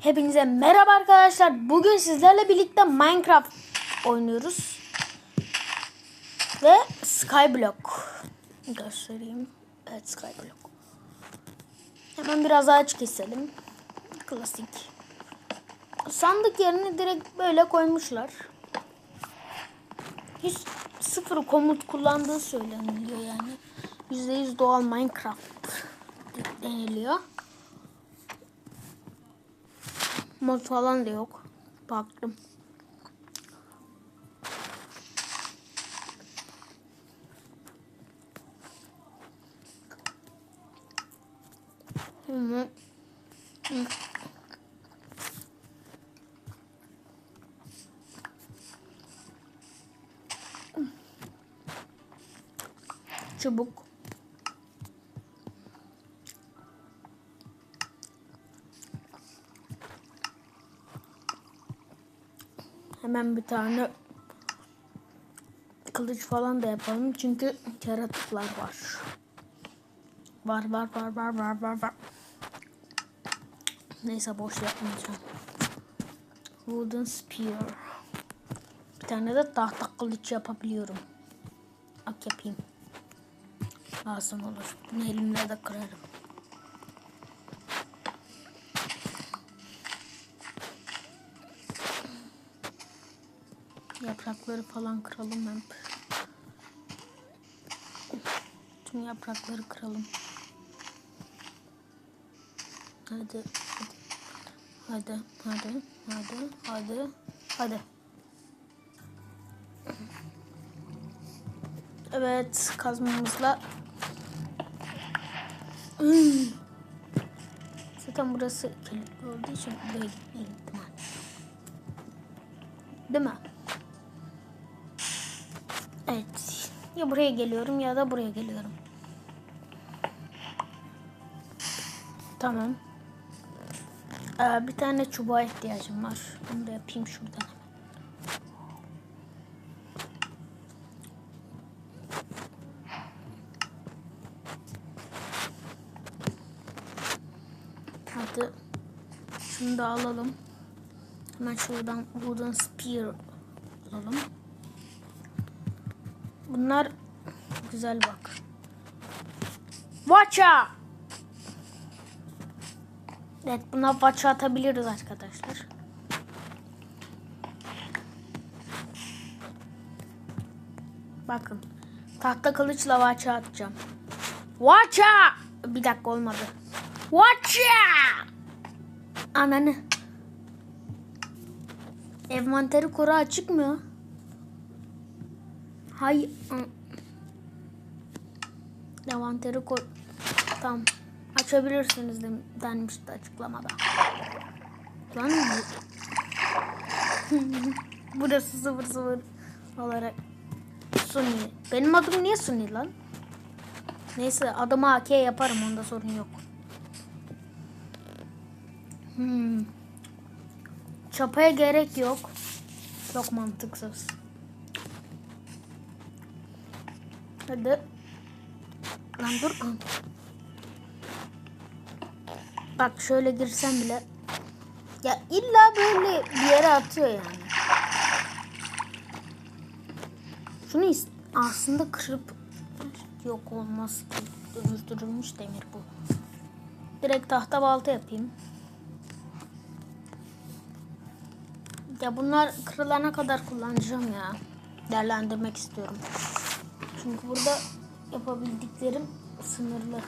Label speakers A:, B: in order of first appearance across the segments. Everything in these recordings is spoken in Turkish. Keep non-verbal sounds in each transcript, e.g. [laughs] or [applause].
A: Hepinize merhaba arkadaşlar. Bugün sizlerle birlikte Minecraft oynuyoruz. Ve Skyblock. Göstereyim. Evet Skyblock. Hemen biraz ağaç keselim. Klasik. Sandık yerine direkt böyle koymuşlar. Hiç sıfır komut kullandığı söyleniliyor yani. %100 doğal Minecraft deniliyor. Mod falan da yok. Baktım. Hı. Çubuk. Hemen bir tane kılıç falan da yapalım çünkü yaratıklar var. Var var var var var var var. Neyse boş yapmayacağım. Wooden spear. Bir tane de tahta kılıç yapabiliyorum. Bak yapayım. Lazım olur. Bunu elimle de kırarım. Yaprakları falan kıralım hep. Tüm yaprakları kıralım. Hadi. Hadi. Hadi. Hadi. Hadi. Hadi. Evet. Kazmamızla. Zaten burası kilitli olduğu için buraya gitmeye gittim. Değil mi? Evet. Ya buraya geliyorum ya da buraya geliyorum. Tamam. Ee, bir tane çubuğa ihtiyacım var. Bunu da yapayım şuradan. Hadi. Şunu da alalım. Hemen şuradan wooden spear alalım. Bunlar güzel bak. Watcha! Evet buna watcha atabiliriz arkadaşlar. Bakın. Tahta kılıçla watcha atacağım. Watcha! Bir dakika olmadı. Watcha! Ananı. Envanteri koru açık mı? Hay Envanteri koy. Tamam. Açabilirsiniz dem- denmişti açıklamada. Lan bu- [laughs] Burası sıfır sıfır olarak Suni. Benim adım niye Suni lan? Neyse adıma AK yaparım onda sorun yok. Hmm. Çapaya gerek yok. Çok mantıksız. Hadi. Lan dur. Bak şöyle girsem bile. Ya illa böyle bir yere atıyor yani. Şunu aslında kırıp yok olmaz ki. Dönüştürülmüş demir bu. Direkt tahta balta yapayım. Ya bunlar kırılana kadar kullanacağım ya. Değerlendirmek istiyorum. Çünkü burada yapabildiklerim sınırlı.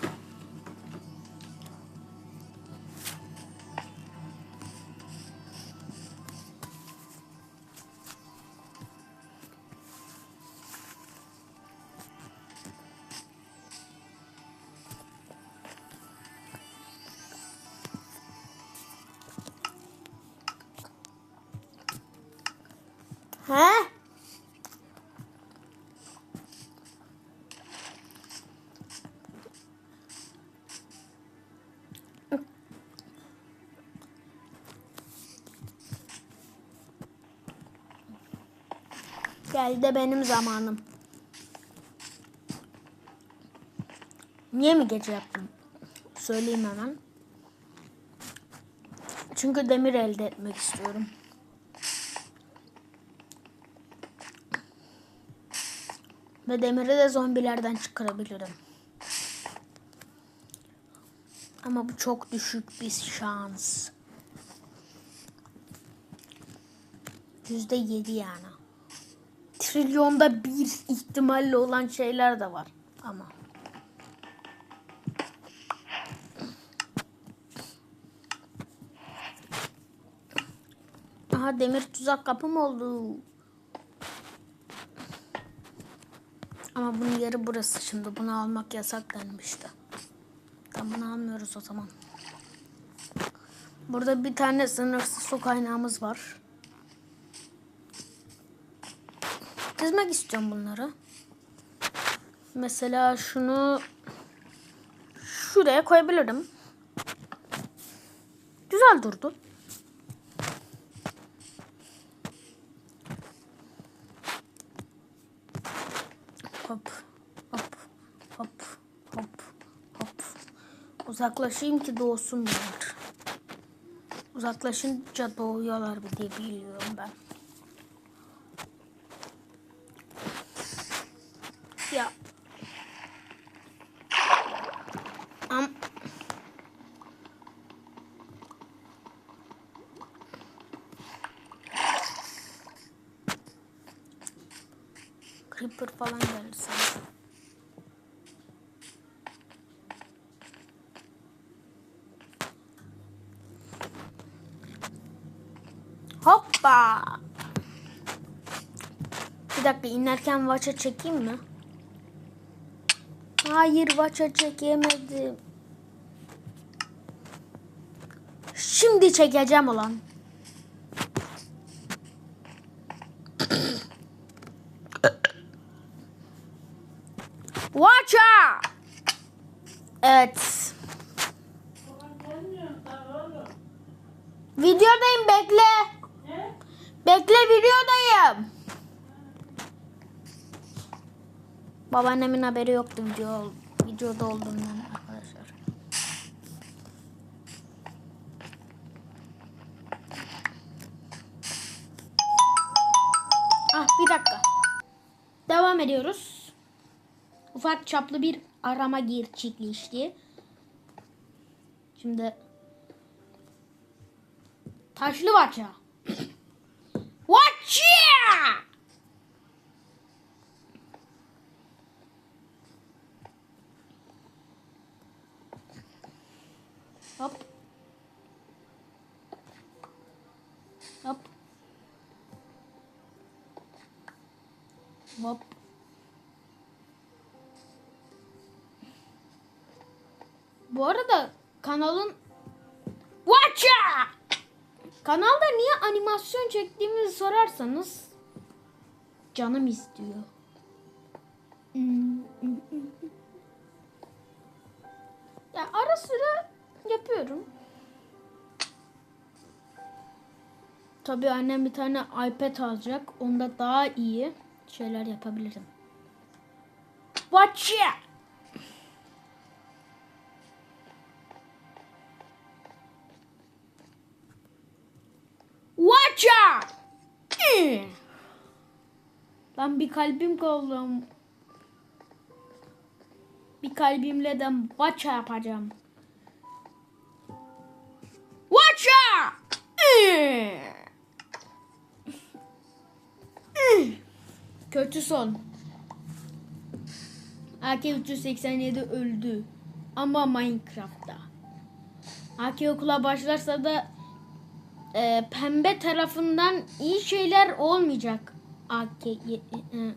A: Geldi benim zamanım. Niye mi gece yaptım? Söyleyeyim hemen. Çünkü demir elde etmek istiyorum. Ve demiri de zombilerden çıkarabilirim. Ama bu çok düşük bir şans. Yüzde yedi yani. Trilyonda bir ihtimalle olan şeyler de var. Ama. Aha demir tuzak kapım oldu. Ama bunun yeri burası şimdi. Bunu almak yasak denmişti. Tamam bunu almıyoruz o zaman. Burada bir tane sınırsız su kaynağımız var. Dizmek istiyorum bunları. Mesela şunu şuraya koyabilirim. Güzel durdu. Hop, hop, hop, hop, hop. Uzaklaşayım ki doğsun bunlar. Uzaklaşınca doğuyorlar diye biliyorum ben. Creeper falan geldi sanki. Hoppa. Bir dakika inerken vaça çekeyim mi? Hayır vaça çekemedim. Şimdi çekeceğim Vaça! Evet. Videodayım bekle. Bekle videodayım. Babaannemin haberi yoktu video, videoda olduğundan arkadaşlar. Ah bir dakika. Devam ediyoruz. Ufak çaplı bir arama gerçekleşti. Şimdi taşlı vaça. Vaça! [coughs] Hop. Hop. Hop. Bu arada kanalın Watcha! Kanalda niye animasyon çektiğimizi sorarsanız canım istiyor. Ya ara sıra yapıyorum. Tabii annem bir tane iPad alacak. Onda daha iyi şeyler yapabilirim. Watch! Ben bir kalbim kaldım. Bir kalbimle de watch yapacağım. Watch out! Eh. Kötü son. AK-387 öldü. Ama Minecraft'ta. AK okula başlarsa da e, pembe tarafından iyi şeyler olmayacak. AK e, e,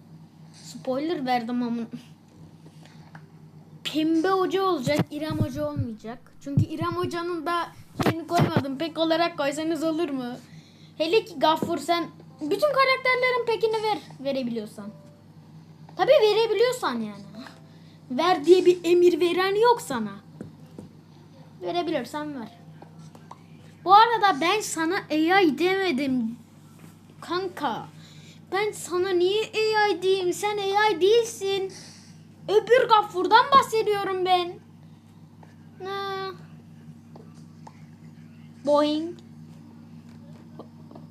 A: spoiler verdim ama pembe hoca olacak, İrem hoca olmayacak. Çünkü İrem hocanın da şeyini koymadım. Pek olarak koysanız olur mu? Hele ki Gaffur sen bütün karakterlerin pekini ver verebiliyorsan. Tabi verebiliyorsan yani. Ver diye bir emir veren yok sana. Verebilirsen ver. Bu arada ben sana AI demedim. Kanka. Ben sana niye AI diyeyim? Sen AI değilsin. Öbür gafurdan bahsediyorum ben. Ha. Boing.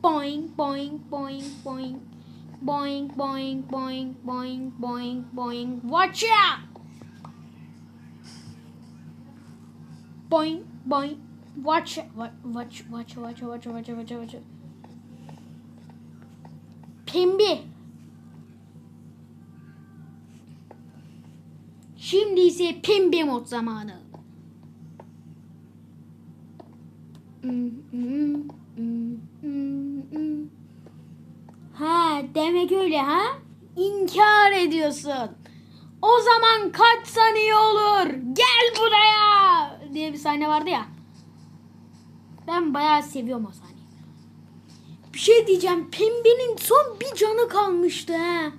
A: Boing boing boing boing. Boing boing boing boing boing boing. Watch out. Boing boing. Watch out. Wa- Watch watch watch watch watch watch watch. Pembe. Şimdi ise pembe mod zamanı. Ha demek öyle ha? İnkar ediyorsun. O zaman kaçsan iyi olur. Gel buraya diye bir sahne vardı ya. Ben bayağı seviyorum o sahneyi. Bir şey diyeceğim. Pembenin son bir canı kalmıştı ha.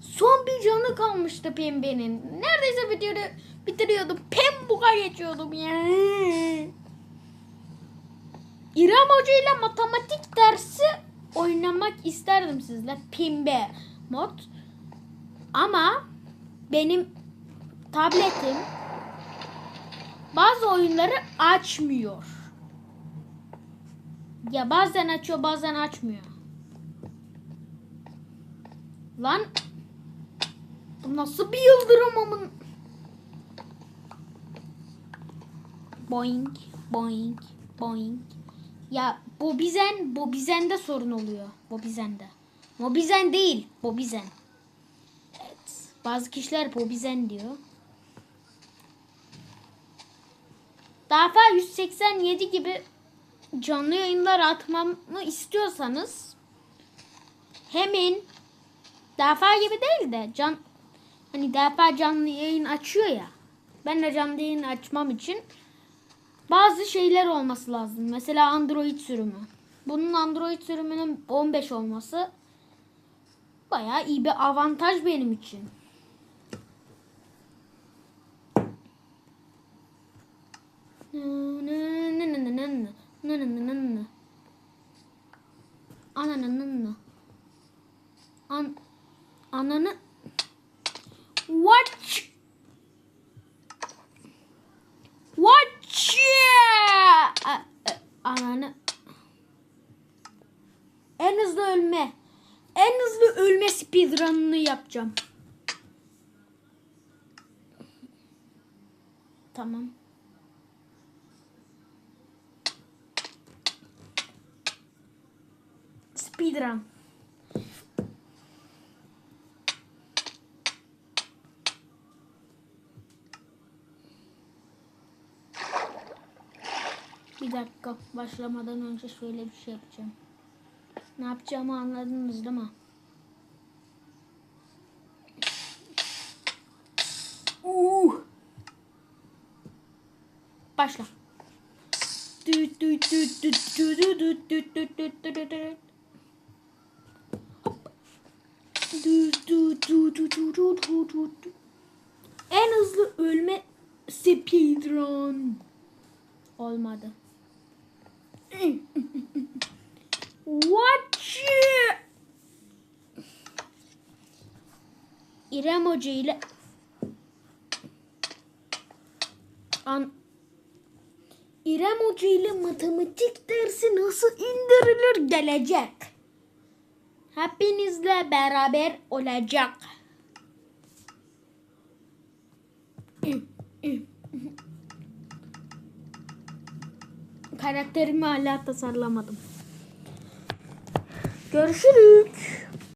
A: Son bir canı kalmıştı pembenin. Neredeyse bitiriyordu. Bitiriyordum. Pembuka geçiyordum ya. İrem Hoca ile matematik dersi oynamak isterdim sizle. Pembe mod. Ama benim tabletim bazı oyunları açmıyor. Ya bazen açıyor bazen açmıyor. Lan bu nasıl bir yıldırım amın? Boing, boing, boing. Ya bu bizen, bu bizende sorun oluyor. Bu bizende. Bu bizen değil, bu bizen. Evet. Bazı kişiler bu bizen diyor. Daha fazla 187 gibi canlı yayınlar atmamı istiyorsanız hemen Defa gibi değil de can hani defa canlı yayın açıyor ya. Ben de canlı yayın açmam için bazı şeyler olması lazım. Mesela Android sürümü. Bunun Android sürümünün 15 olması bayağı iyi bir avantaj benim için. Ananı An ananı. Watch. Watch. A- Ananı. En hızlı ölme. En hızlı ölme speedrun'ını yapacağım. Tamam. Speedrun. Bir dakika başlamadan önce şöyle bir şey yapacağım. Ne yapacağımı anladınız değil mi? Uh. Başla. Düt düt düt düt düt düt düt düt düt düt düt düt düt. Hop. Düt düt düt düt düt düt düt düt. En hızlı ölme speedrun. Olmadı. İt. İrem Hoca ile An İrem Hoca ile matematik dersi nasıl indirilir gelecek. Hepinizle beraber olacak. Karakterimi hala tasarlamadım. Görüşürük.